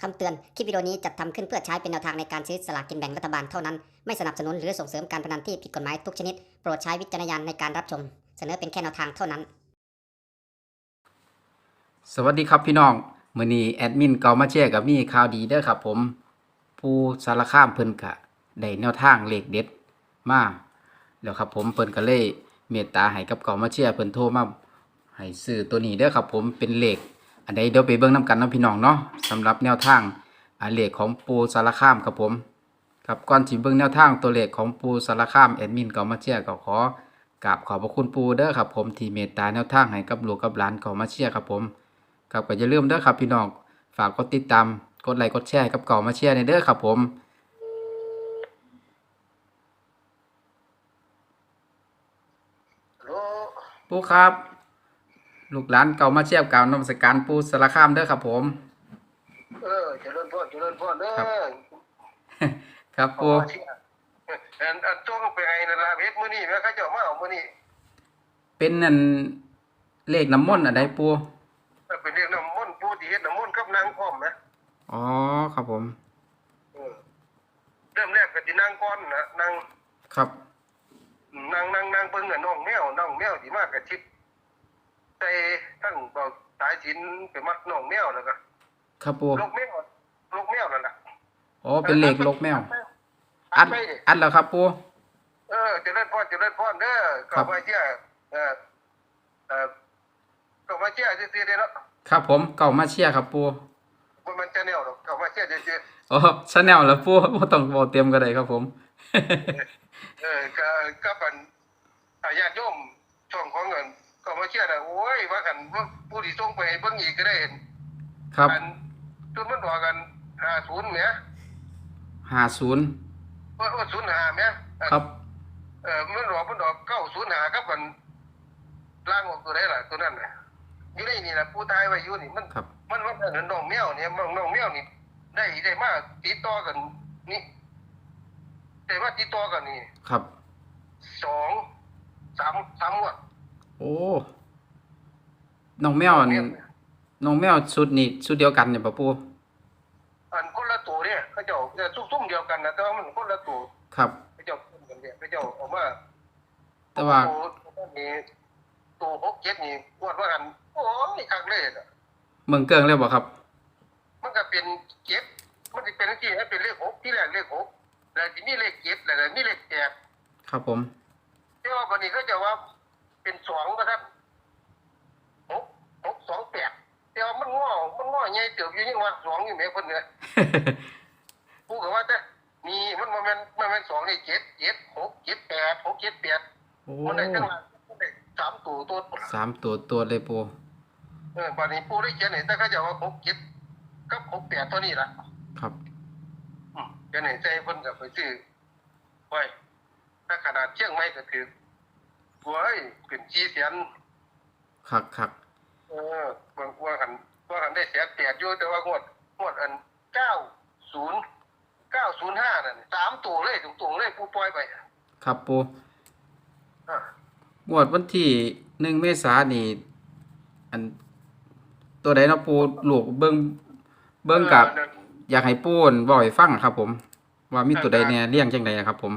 คำเตือน คลิปวิดีโอนี้จัดทำขึ้นเพื่อใช้เป็นแนวทางในการซื้อสลากกินแบ่งรัฐบาลเท่านั้น ไม่สนับสนุนหรือส่งเสริมการพนันที่ผิดกฎหมายทุกชนิด โปรดใช้วิจารณญาณในการรับชม เสนอเป็นแค่แนวทางเท่านั้น สวัสดีครับพี่น้องมือนี้แอดมินเกามาแชร์กับมีข่าวดีเด้อครับผม ผู้สารคามเพิ่นกะได้แนวทางเลขเด็ดมาแล้วครับผมเพิ่นก็เลยเมตตาให้กับเกามาแชร์เพิ่นโทรมาให้ซื้อตัวนี้เด้อครับผมเป็นเลข อันใดเดี๋ยวไปเบิ่งนํกันเนาะพี่น้องเนาะสำหรับแนวทางอ่าเลขของปูสารคามครับผมครับก่อนสิเบิ่งแนวทางตัวเลขของปูสารคามแอดมินเกามาแชร์ก็ขอกราบขอบพระคุณปูเด้อครับผมที่เมตตาแนวทางให้กับลูกกับหลานเกามาแชร์ครับผมครับก็อย่าลืมเด้อครับพี่น้องฝากกดติดตามกดไลค์กดแชร์ให้กับเก่ามาแชร์ในเด้อครับผมโลปูครับ ลูกหลานเก่ามาแชร์กล่าวนมัสการปูสารคามเด้อครับผม เออเจริญพรเจริญพรเด้อครับครับปูเอามาเชี่ยอันอันจ้องไปไอ้นั่นล่ะเพชรมื้อนี้แม่เขาเจ้ามาเอามื้อนี้เป็นนั่นเลขน้ำมนต์อันใดปูเออเป็นเรื่องน้ำมนต์ผู้ที่เฮ็ดน้ำมนต์กับนางพร้อมนะอ๋อครับผมเออเริ่มแรกก็สินางก่อนนะนางครับนางนางนางเบิ่งน่ะน้องแมวน้องแมวสิมากระชิบ ใส่ทั้งเบาสายสินไปมัดน้องแมวแล้วก็ครับปูลูกแมวลูกแมวนั่นล่ะอ๋อเป็นเลขลกแมว อัดไปดิอัดแล้วครับปูเออเจริญพรเจริญพรเด้อครัก็บมาเชื่อเออเออก็มาเชื่อซื่อๆเด้อเนาะครับผมเก่ามาแชร์ครับปูบ่มันจะแนวดอกก็มาเชื่อซื่ออ๋อชาแนลแล้วปูบ่ต้องบอกเตรียมก็ได้ครับผมๆเออก็ก็เป็นอาญาติโยม เชื่อน่ะโอ้ยว่ากันว่าผู้ที่ส่งไปให้เบิ่งอีกก็ได้เห็นครับอันจนมันบอกกัน50แหมห้าศูนย์ว่าว่า05แหมอันครับ เออมันบอกมันบอก905ครับมันล่างออกตัวได้ล่ะตัวนั้นน่ะอยู่ในนี่ล่ะผู้ตายไว้อยู่นี่มันครับมันว่าแต่น้องแมวเนี่ยน้องแมวนี่ได้ได้มาติดต่อกันนี่ได้มาติดต่อกันนี่ครับสองสามสามงวด โอ้น้องแมวอันน้องแมวชุดนี้ชุดเดียวกันเนี่ยปะปูอันคนละตัวเนี่ยเขาเจ้าจะซุ่มๆเดียวกันนะแต่ว่ามันคนละตัวครับเขาเจ้าคุมกันเนี่ยเขาเจ้าเออกมาแต่ว่าตัวนี้ตัวหกเจ็ดนี่งวดว่ากันโอ้ยคักเลยอะเมืองเกิงเลยบ่ครับ มันก็เป็นเจ็ดมันจะเป็นที่ให้เป็นเลขหกที่แรกเลขหกแล้วที่นี่เลขเจ็ดแล้วก็นี่เลขแปดครับผมแต่ว่าวันนี้ก็จะว่า เป็นสองก็ครับหกหกสองแปดแต่ว่ามันง้อมันง้อใหญ่เติบอยู่ยังว่าสองอยู่แม่คนเนี่ยพูดกับว่าแต่มีมันมันมันมันมันสองนี่เจ็ดเจ็ดหกเจ็ดแปดหกเจ็ดแปดโอ้มันได้ทั้งหลายมันได้สามตัวตัวสามตัวตัวเลยปูเออวันนี้ปูได้เขียนเห็นแต่ก็จะว่าหกเจ็ดกับหกแปดเท่านี้ละครับอืมเขียนเห็นใจเพิ่นกับไปซื้อไว้ถ้าขนาดเชียงใหม่ก็ถือโว้ย เป็นจีเสียนคักคักเออบางว่าหันว่าหันได้เสียแปดอยู่แต่ว่างวดงวดอันเก้าศูนย์เก้าศูนย์ห้านั่นสามตัวเลยตรงๆเลยปูปล่อยไปอะครับปูอะงวดวันที่หนึ่งเมษายนนี่ อัน ตัวใดเนาะปูลูกเบิ้งเบิ้งกับออนั่นอยากให้ปูนบ่อยฟังครับ ผม ว่ามีตัวใดเนี่ยเลี้ยงจังใดครับ ผม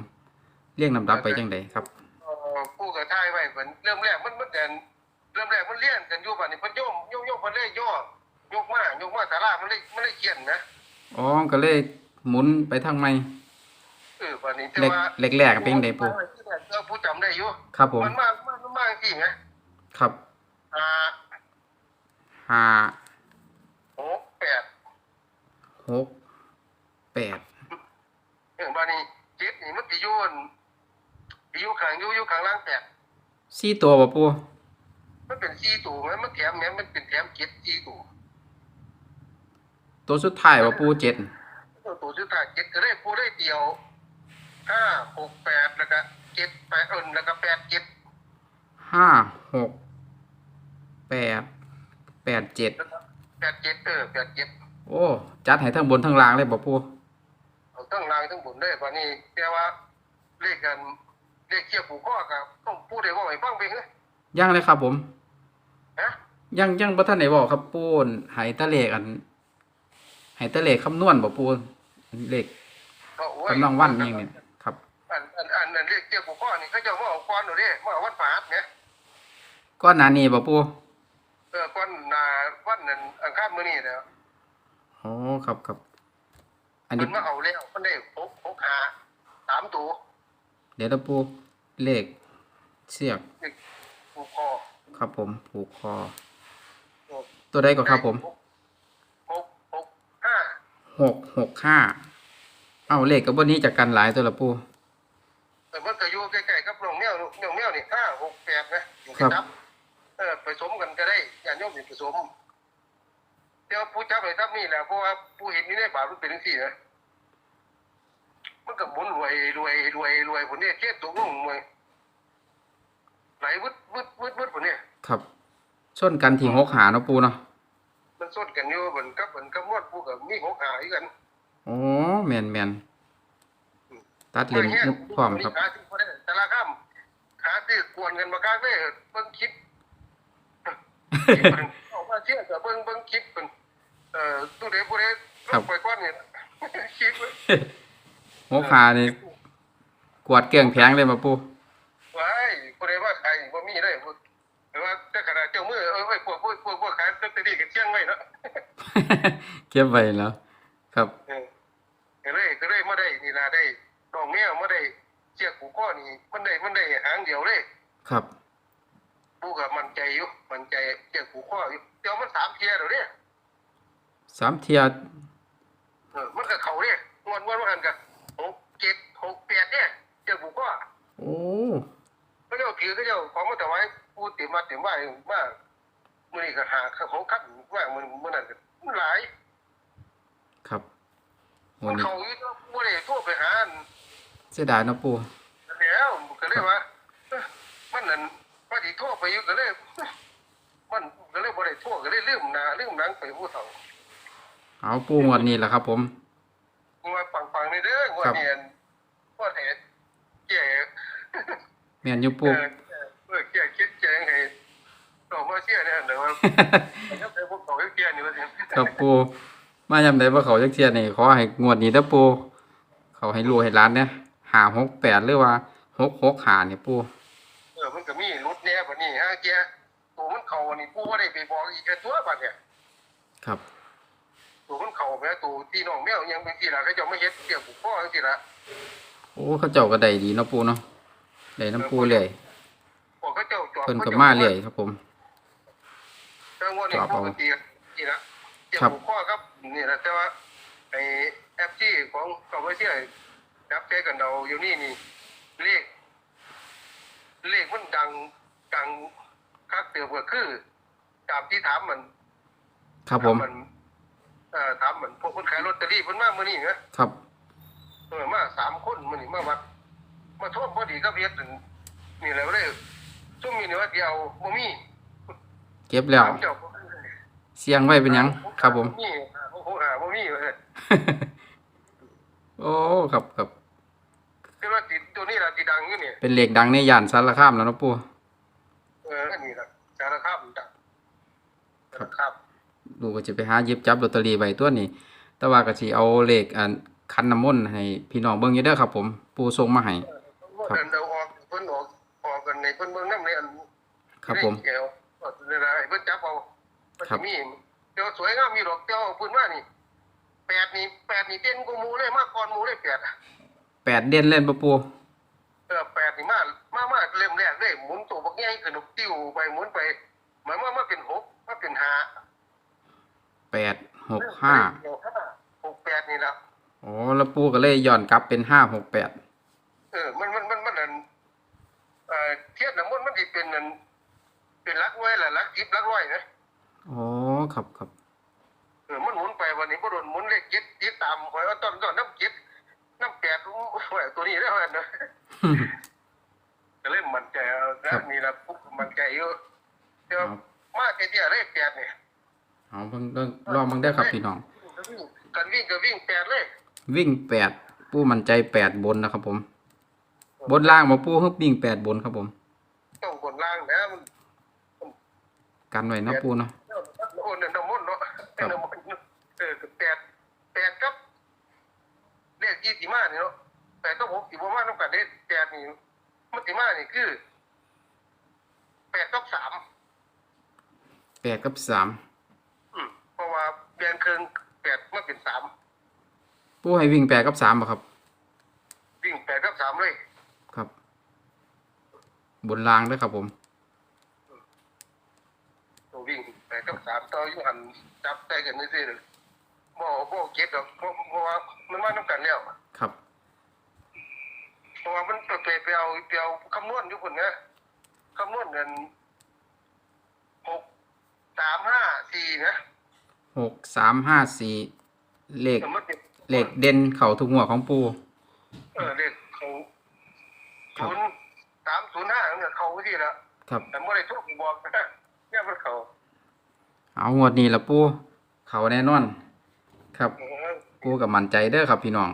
เลี้ยงลำดับไปจังใดครับเอ่อปู กับทายไว้เหมือนเริ่มแรกมันมันเดินเริ่มแรกมันเลี้ยนกันอยู่บัดนี้เพิ่นโยมโยมโยมเพิ่นเลยย่อยกมายกมาสารามันเลยมันเลยเขียนนะอ๋อก็เลยหมุนไปทางไม่เออบัดนี้แต่เล็กว่าเล็กแรกเป็นจังใดปูเออผู้จำได้อยู่ครับผม มันมากมันมากจริงนะครับอ่าห้าหกแปดหกแปด เออบานี้เจ็ดนี่มันสิอยู่อั่นสิอยู่ข้างอยู่อยู่ข้างล่างแปดสี่ตัวบ่ปูมันเป็นสี่ตัวไหมมันแถมแหมมันเป็นแถมเจ็ดสี่ตัวตัวสุดท้ายบ่ปูเจ็ดตัวตัวสุดท้ายเจ็ดก็ได้ผู้ได้เดียวห้าหกแปดแล้วก็เจ็ดแปดเอินแล้วก็แปดเจ็ดห้าหกแปดแปดเจ็ดแล้วก็แปดเจ็ดเออแปดเจ็ดโอ้จัดให้ทั้งบนทั้งล่างเลยบ่ปูเอาทั้งล่างทั้งบนได้บานี้แต่ว่าเลขกัน เลขเชี่ยผูกข้อกับต้องพูดได้ว่าไอ้ฟังไปเลยยังเลยครับ ผมฮะยังยังบ่ทันได้บอกครับปูนให้ตะเลขอันให้แต่เลขคำนวณบ่ปูเลขก็โอ้ยกำลังวันอย่างนี้ครับอันอันอันอันเรียกเจ้ากูข้อนี่เขาเจะมาเอาก้อนหนูดิมาเอาวันฝาดเนี่ยก้อนหนานี้บ่ปูเออก้อนหนาวันนั้นอังคารมื้อนี้เด้อโอ้ครับครับอันมันี้นมาเอาแล้วมันได้หกหกหาสามตัว เดี๋ยวนะปูเลขเชือกนี่กูคอครับผมผูกคอ ตัวใดก็ครับผมหกหกห้าหกหกห้าเอ้าเลขกับบนนี้จากกันหลายตัวละปูเออมันก็อยู่ใกล้ๆกับน้องแมวน้องแมวนี่ห้าหกแปดนะอยู่ครับจับเออผสมกันก็ได้อย่าโยมสิผสมเดี๋ยวผู้จับเลยทับนี่แหละเพราะว่าผู้เห็นนี่ในบาปมันเป็นจังซี่นะ มันก็หมุนรวยรวยรวยรวยผลเนี่ยเทียบตัวลงมวยไหลวึดวึดวึดวึดผลเนี่ยครับชนกันที่หกหาเนาะปูเนาะมันส้นกันอยู่เหมือนกับเหมือนกับมวดผู้กับมีหกหาอีกกันโอ้แมนแมนตัดเลนนึกพร้อมครับขาที่บ่ได้แต่ละค่ำขาที่กวนกันมากลางเลยเบิ่งคลิปคลิปเพิ่นออกมาเชื่อกับเบิ่งเบิ่งคลิปเพิ่นเอ่อตู้ใดผู้ใดครับไปก่อนนี่คลิป หกหานี่กวาดเกลี้ยงแผงเลยมาปูไว้ผู้ใดว่าใครบ่มีได้บ่แต่ว่าแต่ขนาดเจ้ามือเอ้ยไว้พวกพวกพวกพวกขายลอตเตอรี่ก็เชียงไว้เนาะเก็บไว้แล้วครับเออก็เลยก็เลยมาได้นี่ล่ะได้น้องแมวมาได้เชือกผูกคอนี่มันได้มันได้หางเดียวเลย ครับผู้ก็มั่นใจอยู่มั่นใจเชือกผูกคออยู่เดี๋ยวมันสามเทียแล้วเนี่ยสามเทียเออมันก็เขาเนี่ยงวนงวนว่ากันกับหกเจ็ดหกแปดเนี่ยเจ้าบุกว่า โอ้ ก็เจ้าถือก็เจ้าของมาแต่ไว้ผู้ เตรียมมาเตรียมไว้มามื่อนี้ก็หาเขาคัดว่ามันมันนั่นก็มันหลายครับโอ้มันนี่เขาอยู่ตัวบ่ได้ทั่วไปหาอันเสียดายเนาะปูแล้วก็เลยว่าเอ้อมันนั่นว่าสิทั่วไปอยู่ก็เลยมันก็เลยบ่ได้ทั่วก็เลยลืมหน้าลืมหนังไปผู้เฒ่าเอาปูงวดนี้แหละครับ ผมว่าปังๆนี่เด้อว่าเนี่ยว่าแต่แก่แม่นอยู่เอปูอเออแก่คิดแจงให้ต่ อมาเสียเนี่ยแต่ว่ายังไปพวกเขาเกียร์นี่ว่าสิครับปูมายามใดว่าเขาจักเทียนี่ขอให้งวดนี้เด้อปูเขาให้รู้ให้ร้านเนี่ยหาหกแปดหรือว่าหกหกหานี่ปูเออมันก็มีรถแน่บัดนี้ฮะเกียร์ตัวมันเข้านี่ผู้บ่ได้ไปบอกอีกแค่ตัวบัดเนี่ยครับตัวมันเข้าแม่ตัวที่น้องแมวยังเป็นสิล่ะเขาเจะไม่เฮ็ดเกี่ยวกับพ่อจังซี่ล่ะโอ้เขาเจ้าก็ได้ดีเนาะปูเนาะได้น้ำปูเลยพวกเขาเจ้าจอบเพิ่นก็มาเลยครับผม แต่ว่านี่จอบปเอากตินี่ล่ะเกี่ยวครับกับพ่อครับนี่ล่ะแต่ว่าไอ้แอปที่ของเก่าไว้เสียจับใจกันเราอยู่นี่นี่เลขเลขมันดังดังคักเตือก็คือตามที่ถามมัน ครับผมถามันเอ่อถามมันพวกคนขายลอตเตอรี่เพิ่นมามื้อนี้นะครับเออมาสามคนมื้อนี้มาวัดมาโทษพอดีกับเฮ็ดนั่นนี่แหล้วเลยซุ่มมีนี่ว่าสิเอาบ่มี เก็บแล้วถามเจ้าเสียงไว้เป็นหยัง ครับผมมีโอ้โหหาบ่มีเว้ยโอ้ ครับครับคือว่าสิตัวนี้ล่ะสิดังอยู่นี่เป็นเหล็กดังในย่านสารคามแล้วเนาะปูเอออันนี้ล่ะสารคามดังสารคามลูกก็จะไปหาหยิบจับลอตเตอรี่ไว้ตัวนี้ แต่ว่าก็สิเอาเลขอันคันน้ำมนต์ให้พี่น้องเบิ่งอยู่เด้อครับผม ปูส่งมาให้ ครับเดินเอาออกเพิ่นออกออกกันในเพิ่นเบิ่งนำในอันครับผมเกี่ยว เวลาให้เพิ่นจับเอามันครัจะมีเดี๋ยวสวยงามมีดอกเจ้าเพิ่นว่านี่แปดนี่แปดนี่เด่นกว่าหมูเลยมากก่อนมูเลยแปดแปดเด่นเล่นปะปูเออแปดนี่มากมามาเริ่มแรกเลยหมุนตัวบักใหญ่ขึ้นติ้วไปหมุนไปหมายว่ามาเป็นหกมาเป็นห้าแปดหกห้าหกแปดนี่และโอ้แล้วปูก็เลยย้อนกลับเป็นห้าหกแปดเออมันมันมันมันเออเทียบน้ำมันมันสิเป็นอัน เป็นลักไว้แหละลักทิพลักร้อยนะอ๋อครับครับเออมันหมุนไปวันนี้บ่โดนหมุนเลขเจ็ดติดตามหอยว่าต้นต้นน้ำเจ็ดน้ำแปดโอ้ยตัวนี้ได้อมันนะก็เล่นมันใจเอาครันะบนี่ละปุ๊บมันใจอยู่เดี๋ยวเอามาเตี้ยๆเลขแปดเนี่ยเอาเบิ่งเบิ่งลองเบิ่งได้อครับพี่น้องกันวิ่งก็วิ่งแปดเลย วิ่งแปดปูมั่นใจแปดบนนะครับผม บนล่างมาปูฮึบวิ่งแปดบนครับผม ต้องบนล่างนะมัน กันไว้เนาะปูเนาะโอ้เนี่ยน้ำมันต์เนาะครับน้ำมันต์เออก็แปดมานี่เนาะแปดก็หกสิบประมาณน้ำกันได้แปดนี่มันสิมานี่คือแปดกับสามแปดกับสามอืมเพราะว่าเดือนครึ่งแปดมาเป็นสามปูให้วิ่งแปดกับสามบ่ครับวิ่งแปดกับสามเลย ครับ บนรางเด้วยครับผม ตัววิ่ง แปดกับสามต่ออยู่หันจับใจกันนี่สิเลยบ่บ่เก็ตดอกเพราะเพราะว่ามันมาน้ำกันแล้วครับเพราะว่ามันไปไปเอาไปเอาคำนวณอยู่คนนะคำนวณเงินหกสามห้าสี่นะหกสามห้าสี่เลขแต่มันเป็นเลขเด่นเข่าทุกหัวของปูเออเลขเขาครับศูนย์สามศูนย์ห้าเนี่ยเขาที่ละครับแต่ไม่ได้ทุกบอกนะเนี่ยมันเขา เอางวดนี้ละปูเขาแน่นอน ครับเออปูกับมั่นใจเด้อครับพี่น้อง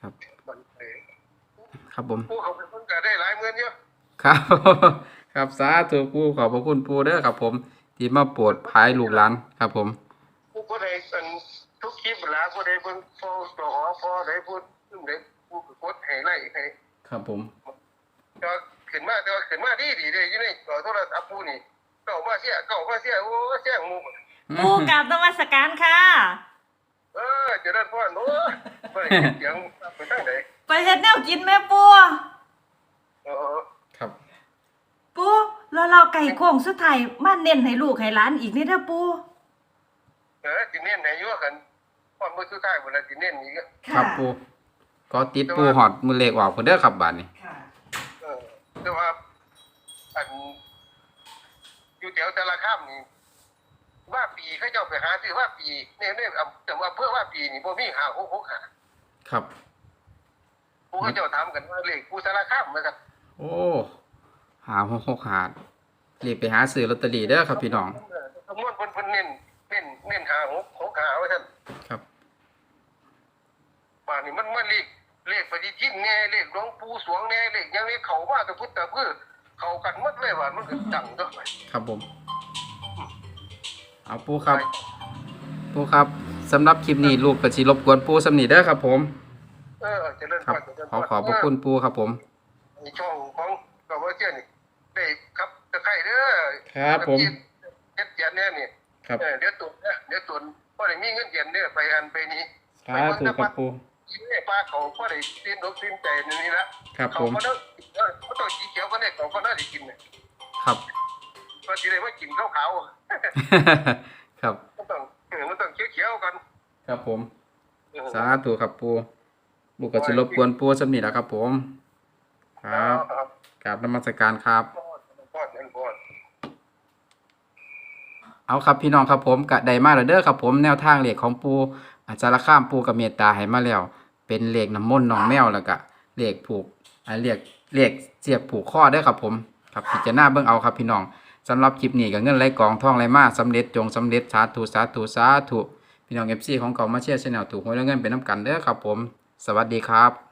ครับ มันเออครับผมผู้เขาเป็นคนก็ได้หลายเงินเยอะครับ ครับสาธุปูขอบพระคุณปูเด้อครับ ผม ที่มาโปรดภายลูกหลานครับ ผมผู้ก็ได้เป็นทุกคลิปหลาผู้ใดเบิ่งพอต่อหอพอได้พูดซึ่งได้ผู้ก็กดให้ไล่ให้ครับผมก็ขึ้นมาแต่ว่าขึ้นมาดีดีเลยอยู่ในต่อโทรศัพท์ผู้นี่เก่ามาเสียเก่ามาเสียโอ้เสียงหมูปูกราบนมัสการค่ะ เออเจะได้พ่อโน้ไปเสียงไปทางไหนไปเฮ็ดแนวกินแม่ปูเออครับ ปูแล้วเราไก่โค้งสุดท้ายมาเน้นให้ลูกให้หลานอีกนี่เด้อปูเออสิเน้นไหนอยู่กันพ่อมือสุดท้ายเวลาสิเน้นอีกอะครับปูก็ติดปูหอดมือเลขออกเพิ่นเด้อครับบาดนี้ค่ะเออแต่ว่าอัน อยู่แถวแต่ละข้ามนี่ว่าปีเขาเจ้าไปหาซื้อว่าปีเนี่ยเนี่ยเอาแต่ว่าเพื่อว่าปีนี่บ่มีหาหกหกหาครับผู้เขาเจ้าถามกันว่าเลขผู้สารข้ามเหมือนกันโอ้หาหกหกหารีบไปหาซื้อลอตเตอรี่เด้อครับพี่น้องเออคำนวณเพิ่นเพิ่นเน้นเน้นเน้นหาหกหกหาว่าท่านครับป่านนี้มันมาเลขเลขปฏิทินแน่เลขหลวงปู่สวงแน่เลขหยังนี้เขาว่าแต่พุทธแต่เพื่อ เขากันหมดเลยว่ามันก็จังเด้อครับผมเอาปูครับ ปูครับสำหรับคลิปนี้ลูกก็สิรบกวนปูสำนีเด้อครับ ผม เออเจริญครัพบรเจริญขอขอบพระคุณปูครับผมในช่องของกับว่าเจ้านี่ได้ครับตะไคร้เด้อครับผม เจ็ดเจ็ดเนี่ยนี่ครับเออเดี๋ยวตุนนะเดี๋ยวตุนพอได้มีเงินเดือนเนี่ยไปอันไปนี้ สาธุครับปู กินไอ้ปลาเขาพอได้สิ้นอกสิ้นใจในนี้ละครับเขาผมก็ต้องเออเขาต้องสีเขียวก็ได้เขาก็น่าได้กินเนี่ยครับก็สิได้ว่ากินข้าวขาวครับมันต้องเออมันต้องเขียวๆกันครับผม เออสาธุครับปูลูกก็สิรบกวนปูสำนีแล้วครับผม ครับครับกราบนมัสการครับพ่อพ่อนั่นพ่อเอาครับพี่น้องครับผมกะไดมาแล้วเด้อครับผมแนวทางเลขของปูอาจารย์ข้ามปูกับเมตตาให้มาแล้ว เป็นเหล็กน้ำมนต์น้องแมวแล้วก็เหล็กผูกอ่าเลขเลขเสียบผูกข้อด้อครับผมครับพิจารณาเบื้องเอาครับพี่น้องสำหรับคลิปนี้ก็เงินไหลกองท่องไรมาสำเร็จจงสำเร็จสาธุสาธุสาธุพี่น้องเอฟซีของเก่ามาเชียร์ชแนลถูกหวยแล้วเงินเป็นน้ำกันเด้อครับผม สวัสดีครับ